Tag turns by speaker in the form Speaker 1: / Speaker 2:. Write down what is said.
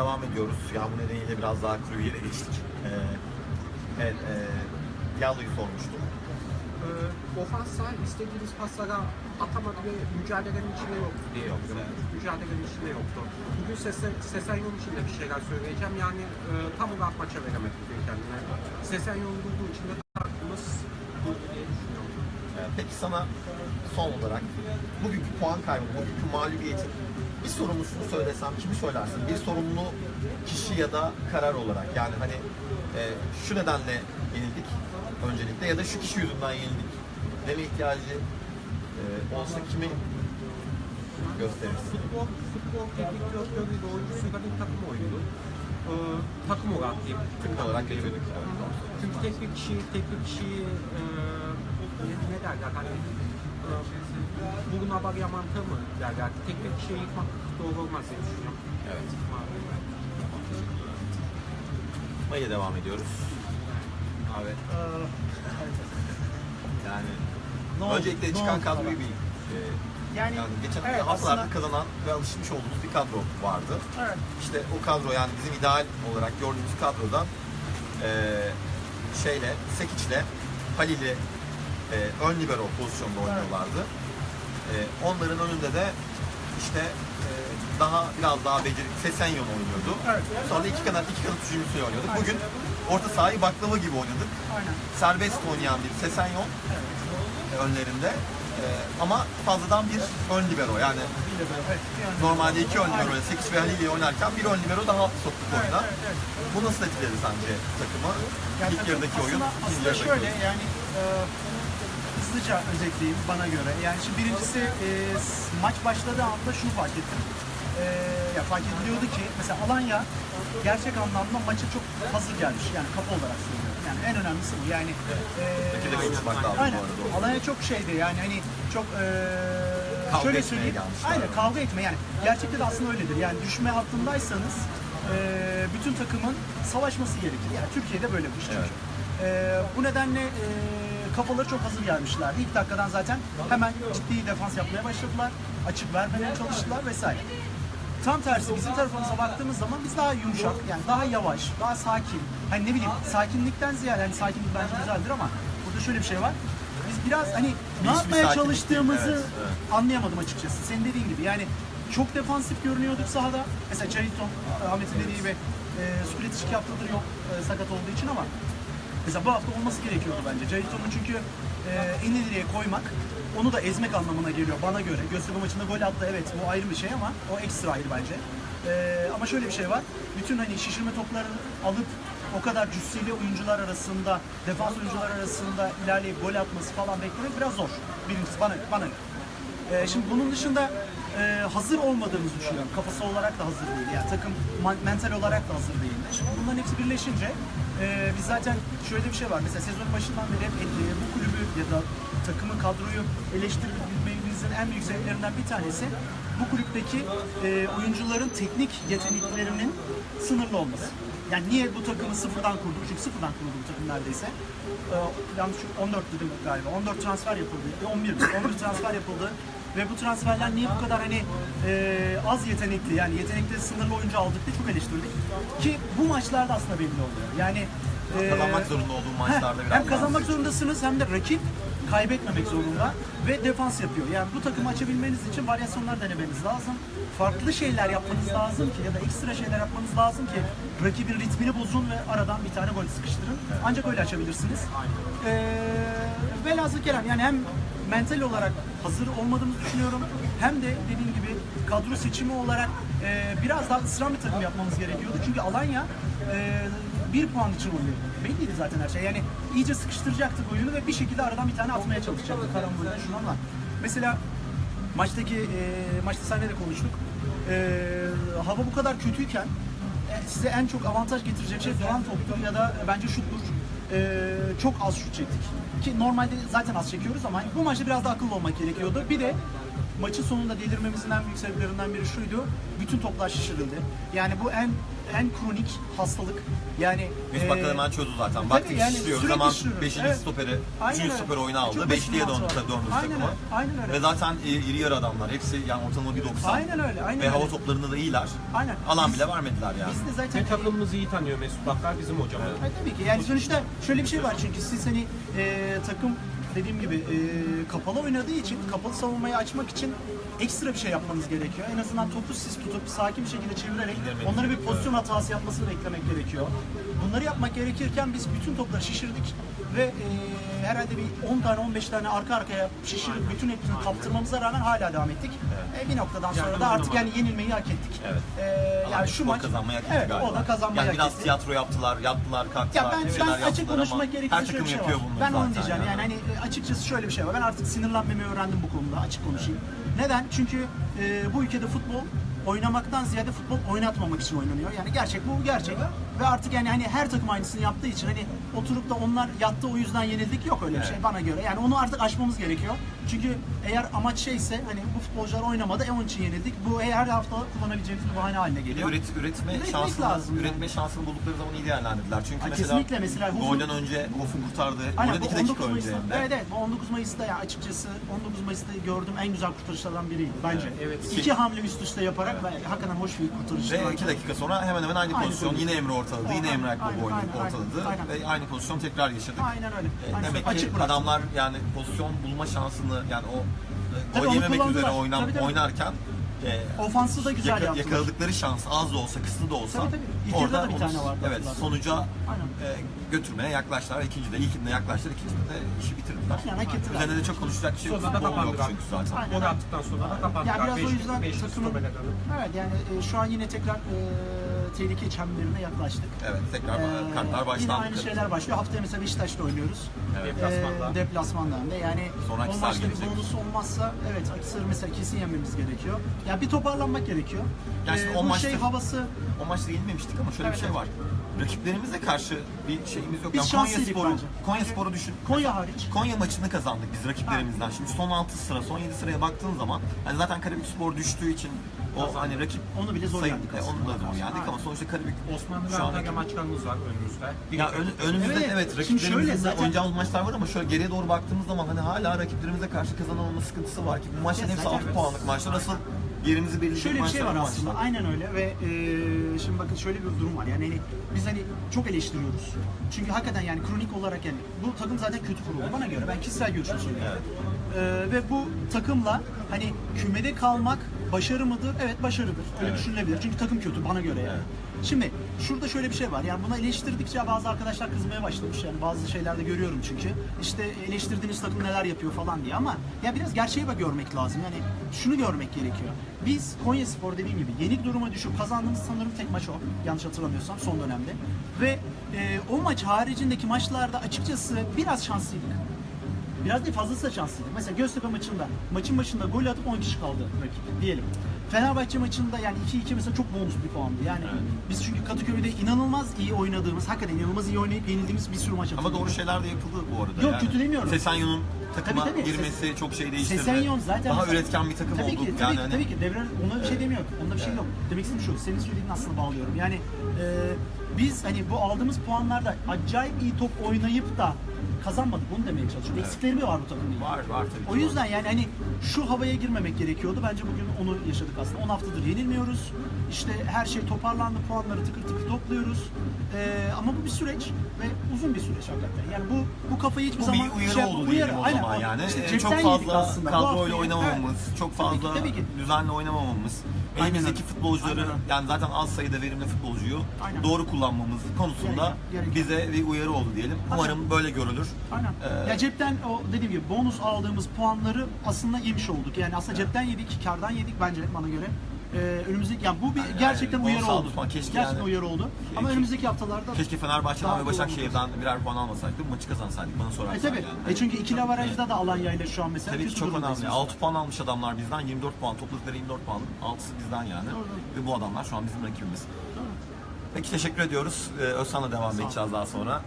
Speaker 1: Devam ediyoruz. Yağmur nedeniyle biraz daha kuru yere geçtik. Ee, evet, e, Diallo'yu sormuştum.
Speaker 2: Ee, ofansa istediğiniz paslara atamadı ve mücadelenin içinde yoktu diye biliyorum.
Speaker 1: evet.
Speaker 2: Mücadelenin içinde yoktu. Bugün Sese- Sesenyon için de bir şeyler söyleyeceğim. Yani e, tam olarak maça veremedi bugün kendine. Sesenyon bulduğu için de takımımız bu diye düşünüyorum.
Speaker 1: Peki sana son olarak bugünkü puan kaybı, bugünkü mağlubiyetin bir sorumlusunu söylesem kimi söylersin? Bir sorumlu kişi ya da karar olarak yani hani e, şu nedenle yenildik öncelikle ya da şu kişi yüzünden yenildik deme ihtiyacı e, olsa kimi gösterirsin?
Speaker 2: Futbol, futbol teknik oyuncusuyla bir takım oyunu. Ee, takım olarak diyeyim.
Speaker 1: Takım olarak geçiyorduk.
Speaker 2: Çünkü tek bir kişi, tek bir kişiyi e, ne, ne derler hani e, burun abarya mantığı mı derler. Tek bir kişiyi yıkmak doğru olmaz diye düşünüyorum.
Speaker 1: Evet. May'a devam ediyoruz. Abi yani
Speaker 3: Ne oldu?
Speaker 1: öncelikle
Speaker 3: Ne
Speaker 1: çıkan
Speaker 3: oldu
Speaker 1: kadroyu bir e,
Speaker 3: Yani,
Speaker 1: yani geçen
Speaker 3: evet,
Speaker 1: haftalarda
Speaker 3: aslında-
Speaker 1: kazanan ve alışmış olduğumuz bir kadro vardı.
Speaker 3: Evet.
Speaker 1: İşte o kadro yani bizim ideal olarak gördüğümüz kadrodan e, şeyle, Sekic'le, Halil'i e, ön libero pozisyonda oynuyorlardı. E, onların önünde de işte e, daha biraz daha becerikli Sesenyon oynuyordu.
Speaker 3: Evet.
Speaker 1: Sonra iki kanat iki kanat hücumcusu oynuyorduk. Bugün orta sahayı baklava gibi oynadık.
Speaker 3: Aynen.
Speaker 1: Serbest oynayan bir Sesenyon e, önlerinde. E, ama fazladan bir ön libero yani
Speaker 3: Evet.
Speaker 1: Normalde iki ön libero,
Speaker 3: Aynen.
Speaker 1: 8 ve Halil ile oynarken bir ön libero daha soktuk
Speaker 3: Evet,
Speaker 1: oyuna.
Speaker 3: evet, evet.
Speaker 1: Bu nasıl etkiledi sence takımı?
Speaker 3: Yani
Speaker 1: İlk yarıdaki oyun,
Speaker 3: aslında,
Speaker 1: ikinci yarıdaki
Speaker 3: şöyle
Speaker 1: oyun.
Speaker 3: yani e, hızlıca özetleyeyim bana göre. Yani şimdi birincisi e, maç başladığı anda şunu fark ettim. E, ya fark ediliyordu ki mesela Alanya gerçek anlamda maça çok hazır gelmiş. Yani kafa olarak söylüyorum. Yani en önemlisi bu. Yani e, Aynen.
Speaker 1: arada.
Speaker 3: Alanya çok şeydi yani hani çok e,
Speaker 1: Kavga
Speaker 3: şöyle
Speaker 1: etmeye
Speaker 3: söyleyeyim.
Speaker 1: gelmişler.
Speaker 3: Aynen kavga etme yani. Gerçekte de aslında öyledir. Yani düşme hattındaysanız e, bütün takımın savaşması gerekir. Yani Türkiye'de böyle bir şey.
Speaker 1: Evet.
Speaker 3: E, bu nedenle e, kafaları çok hazır gelmişlerdi. İlk dakikadan zaten hemen ciddi defans yapmaya başladılar. Açık vermemeye çalıştılar vesaire. Tam tersi bizim tarafımıza baktığımız zaman biz daha yumuşak, yani daha yavaş, daha sakin. Hani ne bileyim sakinlikten ziyade hani sakinlik bence güzeldir ama burada şöyle bir şey var. Biz biraz hani ne
Speaker 1: Bilinçli bir
Speaker 3: yapmaya
Speaker 1: sakinlik
Speaker 3: çalıştığımızı
Speaker 1: değil, evet,
Speaker 3: anlayamadım açıkçası. Senin dediğin gibi yani çok defansif görünüyorduk sahada. Mesela Chariton, Ahmet'in dediği gibi e, Skuletiç iki haftadır yok e, sakat olduğu için ama mesela bu hafta olması gerekiyordu bence. Chariton'u çünkü e, en ileriye koymak onu da ezmek anlamına geliyor bana göre. Göztepe maçında gol attı evet bu ayrı bir şey ama o ekstra ayrı bence. E, ama şöyle bir şey var. Bütün hani şişirme toplarını alıp o kadar cüsseli oyuncular arasında, defans oyuncular arasında ilerleyip gol atması falan beklemek biraz zor. Birincisi bana bana. Ee, şimdi bunun dışında e, hazır olmadığımızı düşünüyorum. Kafası olarak da hazır değil. Yani takım mental olarak da hazır değil. Şimdi bunların hepsi birleşince e, biz zaten şöyle bir şey var. Mesela sezon başından beri hep e, bu kulübü ya da takımı kadroyu eleştirmemizin en büyük sebeplerinden bir tanesi bu kulüpteki e, oyuncuların teknik yeteneklerinin sınırlı olması. Yani niye bu takımı sıfırdan kurduk? Çünkü sıfırdan kuruldu bu takım neredeyse. Ee, yanlış 14 dedim galiba. 14 transfer yapıldı. E, 11 11 transfer yapıldı. Ve bu transferler niye bu kadar hani e, az yetenekli yani yetenekli sınırlı oyuncu aldık diye çok eleştirdik. Ki bu maçlarda aslında belli oluyor. Yani e,
Speaker 1: Kazanmak zorunda olduğu maçlarda biraz
Speaker 3: hem kazanmak zorundasınız hem de rakip kaybetmemek zorunda ve defans yapıyor. Yani bu takımı açabilmeniz için varyasyonlar denemeniz lazım. Farklı şeyler yapmanız lazım ki ya da ekstra şeyler yapmanız lazım ki rakibin ritmini bozun ve aradan bir tane gol sıkıştırın. Ancak öyle açabilirsiniz. Ee, velhasıl kelam yani hem mental olarak hazır olmadığımızı düşünüyorum hem de dediğim gibi kadro seçimi olarak e, biraz daha ısrar bir takım yapmamız gerekiyordu. Çünkü Alanya e, bir puan için oynuyor. Belliydi zaten her şey. Yani iyice sıkıştıracaktık oyunu ve bir şekilde aradan bir tane atmaya çalışacaktık karambolden şunu ama. Mesela maçtaki e, maçta seninle de konuştuk. E, hava bu kadar kötüyken e, size en çok avantaj getirecek şey duran toptur ya da bence şuttur. E, çok az şut çektik. Ki normalde zaten az çekiyoruz ama bu maçta biraz da akıllı olmak gerekiyordu. Bir de maçın sonunda delirmemizin en büyük sebeplerinden biri şuydu. Bütün toplar şişirildi. Yani bu en en kronik hastalık. Yani
Speaker 1: Biz
Speaker 3: e,
Speaker 1: hemen çözdü zaten. Baktık
Speaker 3: yani
Speaker 1: şişiriyoruz.
Speaker 3: sürekli
Speaker 1: Hemen
Speaker 3: şişiriyoruz.
Speaker 1: 5.
Speaker 3: Evet.
Speaker 1: stoperi,
Speaker 3: Aynen
Speaker 1: 3.
Speaker 3: öyle.
Speaker 1: stoperi oyuna aldı.
Speaker 3: Çok
Speaker 1: 5'liye
Speaker 3: basit
Speaker 1: döndü,
Speaker 3: mantığı var.
Speaker 1: döndü
Speaker 3: Aynen
Speaker 1: takıma.
Speaker 3: öyle, aynen öyle.
Speaker 1: Ve zaten iri, iri yarı adamlar. Hepsi yani ortalama 1.90.
Speaker 3: Aynen öyle, aynen
Speaker 1: Ve hava
Speaker 3: öyle.
Speaker 1: toplarında da iyiler.
Speaker 3: Aynen.
Speaker 1: Alan
Speaker 3: Biz-
Speaker 1: bile vermediler yani.
Speaker 3: Biz de zaten
Speaker 2: Ve takımımızı iyi tanıyor Mesut Bakkar bizim hocamız.
Speaker 3: Ha, tabii ki. Yani sonuçta şöyle bir şey var çünkü siz hani e, takım dediğim gibi e, kapalı oynadığı için kapalı savunmayı açmak için ekstra bir şey yapmanız gerekiyor. En azından topu siz tutup sakin bir şekilde çevirerek onlara bir
Speaker 1: gerekiyor.
Speaker 3: Hatası yapmasını beklemek gerekiyor. Bunları yapmak gerekirken biz bütün topları şişirdik ve e, herhalde bir 10 tane 15 tane arka arkaya şişirip bütün hepsini kaptırmamıza rağmen hala devam ettik. E, bir noktadan sonra
Speaker 2: Yani
Speaker 3: da artık yani yenilmeyi hak ettik.
Speaker 1: Evet.
Speaker 3: E, yani şu maç
Speaker 1: kazanmayı hak etti
Speaker 3: evet,
Speaker 1: galiba.
Speaker 3: o da kazanmayı
Speaker 1: yani
Speaker 3: hak
Speaker 1: biraz
Speaker 3: etti.
Speaker 1: tiyatro yaptılar, yattılar, kalktılar.
Speaker 3: Ya ben, ben açık
Speaker 1: yaptılar
Speaker 3: konuşmak gerekirse şöyle bir şey var. Ben onu diyeceğim yani. hani e, açıkçası şöyle bir şey var. Ben artık sinirlenmemeyi öğrendim bu konuda açık konuşayım. Neden? Çünkü e, bu ülkede futbol oynamaktan ziyade futbol oynatmamak için oynanıyor. Yani gerçek bu gerçek. Ve artık yani hani her takım aynısını yaptığı için hani oturup da onlar yattı o yüzden yenildik yok öyle bir şey bana göre. Yani onu artık aşmamız gerekiyor. Çünkü eğer amaç şeyse hani bu futbolcular oynamadı e onun için yenildik. Bu her hafta kullanabileceğimiz bir bahane haline geliyor.
Speaker 1: üret, üretme
Speaker 3: Üretmek
Speaker 1: şansını,
Speaker 3: lazım yani.
Speaker 1: üretme şansını buldukları zaman iyi değerlendirdiler. Çünkü
Speaker 3: Ha,
Speaker 1: mesela,
Speaker 3: kesinlikle mesela Hoff'un-
Speaker 1: golden önce Hoff'un kurtardığı,
Speaker 3: Aynen
Speaker 1: golden
Speaker 3: bu
Speaker 1: 2 dakika
Speaker 3: 19
Speaker 1: önce.
Speaker 3: Mayıs'ta. Evet evet bu 19 Mayıs'ta ya açıkçası 19 Mayıs'ta gördüğüm en güzel kurtarışlardan biriydi bence.
Speaker 2: Evet, evet.
Speaker 3: İki hamle üst üste yaparak ve hakikaten hoş bir kurtarış.
Speaker 1: Ve 2 dakika sonra hemen hemen aynı
Speaker 3: Aynen
Speaker 1: pozisyon. Yine Emre ortaladı, yine Emre Akbaba ortaladı.
Speaker 3: aynen.
Speaker 1: Ve aynı pozisyon tekrar yaşadık.
Speaker 3: Aynen öyle.
Speaker 1: E,
Speaker 3: Aynen.
Speaker 1: Demek
Speaker 3: Açık
Speaker 1: ki adamlar yani pozisyon bulma şansını yani o
Speaker 3: Tabii
Speaker 1: gol
Speaker 3: onu
Speaker 1: yememek üzere oynan,
Speaker 3: Tabii, tabii.
Speaker 1: oynarken e,
Speaker 3: Ofansı da güzel
Speaker 1: yaka-
Speaker 3: yaptılar.
Speaker 1: yakaladıkları şans az da olsa kısıtlı da olsa
Speaker 3: Tabii, tabii. İlk yarıda da bir
Speaker 1: onu-
Speaker 3: tane vardı
Speaker 1: Evet
Speaker 3: hatırlarsan.
Speaker 1: sonuca
Speaker 3: Aynen.
Speaker 1: e, götürmeye yaklaştılar. İkincide ilkinde yaklaştılar. ikincide de işi bitirdiler.
Speaker 3: Hak ettiler.
Speaker 1: Üzerinde de çok konuşacak bir şey yok.
Speaker 2: Sonra da
Speaker 1: Futbol yok
Speaker 2: kapandılar.
Speaker 1: çünkü zaten.
Speaker 3: Aynen.
Speaker 2: Gol attıktan sonra da kapattılar.
Speaker 3: Yani biraz o
Speaker 2: Beş-
Speaker 3: yüzden
Speaker 2: beş
Speaker 3: takımın
Speaker 2: kadar.
Speaker 3: evet yani e, şu an yine tekrar e, tehlike çemberine yaklaştık.
Speaker 1: Evet tekrar
Speaker 3: Ee,
Speaker 1: kartlar
Speaker 3: Yine
Speaker 1: başlandı.
Speaker 3: aynı şeyler başlıyor. Haftaya mesela Beşiktaş'ta oynuyoruz.
Speaker 1: Evet.
Speaker 2: Deplasmanda.
Speaker 3: Ee, deplasmanda de. Yani
Speaker 1: Sonra
Speaker 3: o maçta bir
Speaker 1: gelecek.
Speaker 3: bonus olmazsa evet Akhisar'ı mesela kesin yenmemiz gerekiyor. Ya bir toparlanmak gerekiyor.
Speaker 1: Yani
Speaker 3: Ee,
Speaker 1: o
Speaker 3: bu
Speaker 1: maçta-
Speaker 3: şey havası
Speaker 1: O maçta yenilmemiştik ama şöyle
Speaker 3: Evet,
Speaker 1: bir şey
Speaker 3: evet.
Speaker 1: var. Rakiplerimize karşı bir şeyimiz yok.
Speaker 3: Biz
Speaker 1: Yani Konya
Speaker 3: şanslıydık
Speaker 1: Sporu,
Speaker 3: bence.
Speaker 1: Konya Sporu düşün.
Speaker 3: Konya hariç.
Speaker 1: Konya maçını kazandık biz rakiplerimizden. Şimdi son 6 sıra, son 7 sıraya baktığın zaman hani zaten Karabük Spor düştüğü için o hani rakip
Speaker 3: Onu bile zor
Speaker 1: sayı-
Speaker 3: yendik
Speaker 1: e,
Speaker 3: aslında.
Speaker 1: Onu da zor yendik ama sonuçta Karabük
Speaker 2: Osmanlı ve
Speaker 1: şu an
Speaker 2: Antalya maçlarımız var önümüzde. Bir
Speaker 1: ya ön, önümüzde
Speaker 3: Evet,
Speaker 1: evet.
Speaker 3: Şimdi şöyle zaten-
Speaker 1: oynayacağımız maçlar var ama şöyle geriye doğru baktığımız zaman hani hala rakiplerimize karşı kazanamama sıkıntısı var ki bu maçların hepsi
Speaker 3: zaten
Speaker 1: 6
Speaker 3: evet.
Speaker 1: puanlık maçlar. Asıl yerimizi belirleyecek
Speaker 3: Şöyle bir
Speaker 1: maçlar
Speaker 3: şey var
Speaker 1: bu
Speaker 3: aslında.
Speaker 1: maçlar.
Speaker 3: Aynen öyle ve e, şimdi bakın şöyle bir durum var. Yani hani biz hani çok eleştiriyoruz. Çünkü hakikaten yani kronik olarak yani bu takım zaten kötü kuruldu bana göre. Ben kişisel görüşümü söylüyorum. E, ve bu takımla hani kümede kalmak başarı mıdır? Evet başarıdır. Öyle düşünülebilir. Çünkü takım kötü bana göre yani. Şimdi şurada şöyle bir şey var. Yani buna eleştirdikçe bazı arkadaşlar kızmaya başlamış. Yani bazı şeylerde görüyorum çünkü. İşte eleştirdiğiniz takım neler yapıyor falan diye ama ya biraz gerçeği bak görmek lazım. Yani şunu görmek gerekiyor. Biz Konya Spor dediğim gibi yenik duruma düşüp kazandığımız sanırım tek maç o. Yanlış hatırlamıyorsam son dönemde. Ve e, o maç haricindeki maçlarda açıkçası biraz şanslıydık. Biraz değil fazlası da şanslıydık. Mesela Göztepe maçında maçın başında gol atıp 10 kişi kaldı rakip diyelim. Fenerbahçe maçında yani 2-2 mesela çok bonus bir puandı. Yani biz çünkü Kadıköy'de inanılmaz iyi oynadığımız, hakikaten inanılmaz iyi oynayıp yenildiğimiz bir sürü maç
Speaker 1: Ama doğru şeyler de yapıldı bu arada.
Speaker 3: Yok, kötü demiyorum.
Speaker 1: Sesenyo'nun takıma
Speaker 3: Tabii, tabii.
Speaker 1: girmesi çok şey değiştirdi.
Speaker 3: Sesenyon zaten
Speaker 1: Daha üretken bir takım
Speaker 3: tabii
Speaker 1: olduk.
Speaker 3: Ki, tabii
Speaker 1: yani
Speaker 3: ki,
Speaker 1: hani-
Speaker 3: tabii ki. Devre ona bir şey demiyorum. Onda bir şey yok. Demek istediğim şu. Senin söylediğini aslında bağlıyorum. Yani e, biz hani bu aldığımız puanlarda acayip iyi top oynayıp da kazanmadık. Bunu demeye çalışıyorum. Eksikleri mi var bu takımın?
Speaker 1: Var var tabii. ki
Speaker 3: O yüzden yani hani şu havaya girmemek gerekiyordu. Bence bugün onu yaşadık aslında. 10 haftadır yenilmiyoruz. İşte her şey toparlandı. Puanları tıkır tıkır topluyoruz. Ee, ama bu bir süreç ve uzun bir süreç hakikaten. Yani bu bu kafayı hiçbir
Speaker 1: Bu
Speaker 3: zaman
Speaker 1: bir uyarı
Speaker 3: şey-
Speaker 1: oldu
Speaker 3: uyarı,
Speaker 1: diyelim o zaman yani. Ee,
Speaker 3: cepten
Speaker 1: çok
Speaker 3: yedik
Speaker 1: fazla
Speaker 3: aslında. Bu
Speaker 1: kadroyla
Speaker 3: haftayı-
Speaker 1: oynamamamız,
Speaker 3: Evet.
Speaker 1: çok
Speaker 3: Tabii ki,
Speaker 1: fazla
Speaker 3: tabii ki.
Speaker 1: düzenli oynamamamız, elimizdeki futbolcuları
Speaker 3: Aynen
Speaker 1: yani zaten az sayıda verimli futbolcuyu
Speaker 3: Aynen.
Speaker 1: doğru kullanmamız konusunda
Speaker 3: gerekiyor.
Speaker 1: bize bir uyarı oldu diyelim. Umarım böyle görülür.
Speaker 3: Aynen.
Speaker 1: Ee,
Speaker 3: ya cepten o dediğim gibi bonus aldığımız puanları aslında yemiş olduk. Yani aslında cepten yedik, kardan yedik bence bana göre. Ee, önümüzdeki yani bu bir
Speaker 1: Yani
Speaker 3: gerçekten
Speaker 1: bonus
Speaker 3: uyarı oldu.
Speaker 1: falan, keşke
Speaker 3: gerçekten
Speaker 1: yani-
Speaker 3: uyarı oldu. Ama
Speaker 1: Ke-
Speaker 3: önümüzdeki haftalarda
Speaker 1: Keşke Fenerbahçe'den ve. Başakşehir'den birer puan almasaydık, bu maçı kazansaydık bana
Speaker 3: E
Speaker 1: sorarsan
Speaker 3: tabii.
Speaker 1: yani.
Speaker 3: E çünkü ikili avarajda da Alanya ile şu an mesela
Speaker 1: Tabii çok önemli.
Speaker 3: mesela.
Speaker 1: 6 puan almış adamlar bizden, 24 puan. Topladıkları 24 puan. 6'sı bizden yani.
Speaker 3: Doğru.
Speaker 1: Ve bu adamlar şu an bizim rakibimiz. Peki teşekkür ediyoruz. Ee, Özhan'la devam edeceğiz daha sonra.